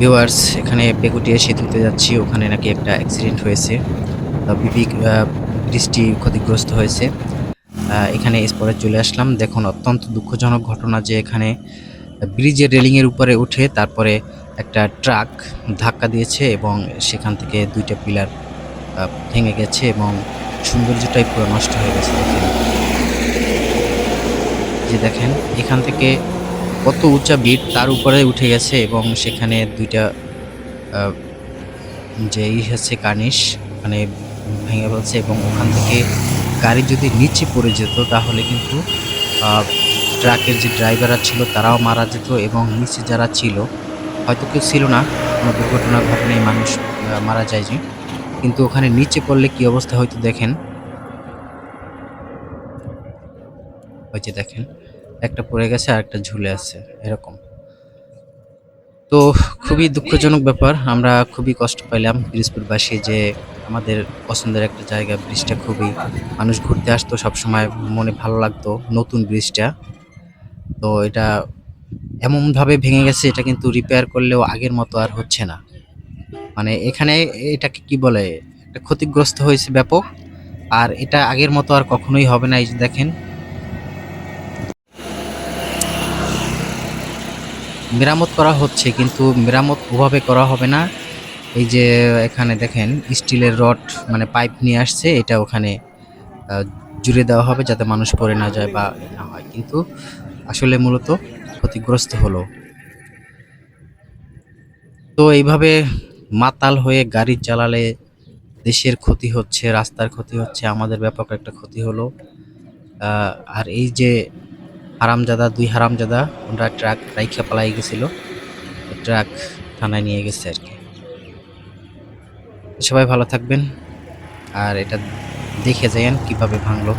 Viewers এখানে বেগুটিয়া সেতুতে যাচ্ছি ওখানে নাকি একটা অ্যাক্সিডেন্ট হয়েছে। আহ, ব্রিজটি ক্ষতিগ্রস্ত হয়েছে। এখানে স্পটে চলে আসলাম। দেখুন অত্যন্ত দুঃখজনক ঘটনা যে এখানে ব্রিজের রেলিংয়ের উপরে উঠে তারপরে একটা ট্রাক ধাক্কা দিয়েছে এবং সেখান থেকে দুইটা পিলার ভেঙে গেছে এবং সৌন্দর্যটাই পুরো নষ্ট হয়ে গেছে। দেখেন। যে দেখেন এখান থেকে কত উঁচা বিট তার উপরে উঠে গেছে এবং সেখানে দুইটা যে ই হচ্ছে কার্নিশ মানে ভেঙে ফেলছে এবং ওখান থেকে গাড়ি যদি নিচে পড়ে যেত তাহলে কিন্তু ট্রাকের যে ড্রাইভাররা ছিল তারাও মারা যেত এবং নিচে যারা ছিল, হয়তো কেউ ছিল না, কোনো দুর্ঘটনা ঘটনায় মানুষ মারা যায় যে কিন্তু ওখানে নিচে পড়লে কি অবস্থা হয়তো দেখেন। যে দেখেন। একটা পড়ে গেছে আর একটা ঝুলে আছে, এরকম। তো খুবই দুঃখজনক ব্যাপার, আমরা খুবই কষ্ট পাইলাম পিরিজপুরবাসী যে আমাদের পছন্দের একটা জায়গা ব্রিজটা খুবই, মানুষ ঘুরতে আসতো, সবসময় মনে ভালো লাগতো নতুন ব্রিজটা তো এটা এমনভাবে ভেঙে গেছে, এটা কিন্তু রিপেয়ার করলেও আগের মতো আর হচ্ছে না। মানে এখানে এটাকে কি বলে, একটা ক্ষতিগ্রস্ত হয়েছে ব্যাপক, আর এটা আগের মতো আর কখনোই হবে না, এই দেখেন। মেরামত করা হচ্ছে, কিন্তু মেরামত ওভাবে করা হবে না। এই যে এখানে দেখেন, স্টিলের রড মানে পাইপ নিয়ে আসছে, এটা ওখানে জুড়ে দেওয়া হবে যাতে মানুষ পড়ে না যায় বা না হয়। কিন্তু আসলে মূলত ক্ষতিগ্রস্ত হলো। তো এইভাবে মাতাল হয়ে গাড়ি চালালে দেশের ক্ষতি হচ্ছে, রাস্তার ক্ষতি হচ্ছে, আমাদের ব্যাপক একটা ক্ষতি হলো। আর এই যে হারামজাদা, দুই হারামজাদা ওরা ট্রাক রাইখা পালাই গেছিল। ট্রাক থানায় নিয়ে গেছে আর কি। সবাই ভালো থাকবেন। আর এটা দেখে যাইয়েন কীভাবে ভাঙলো।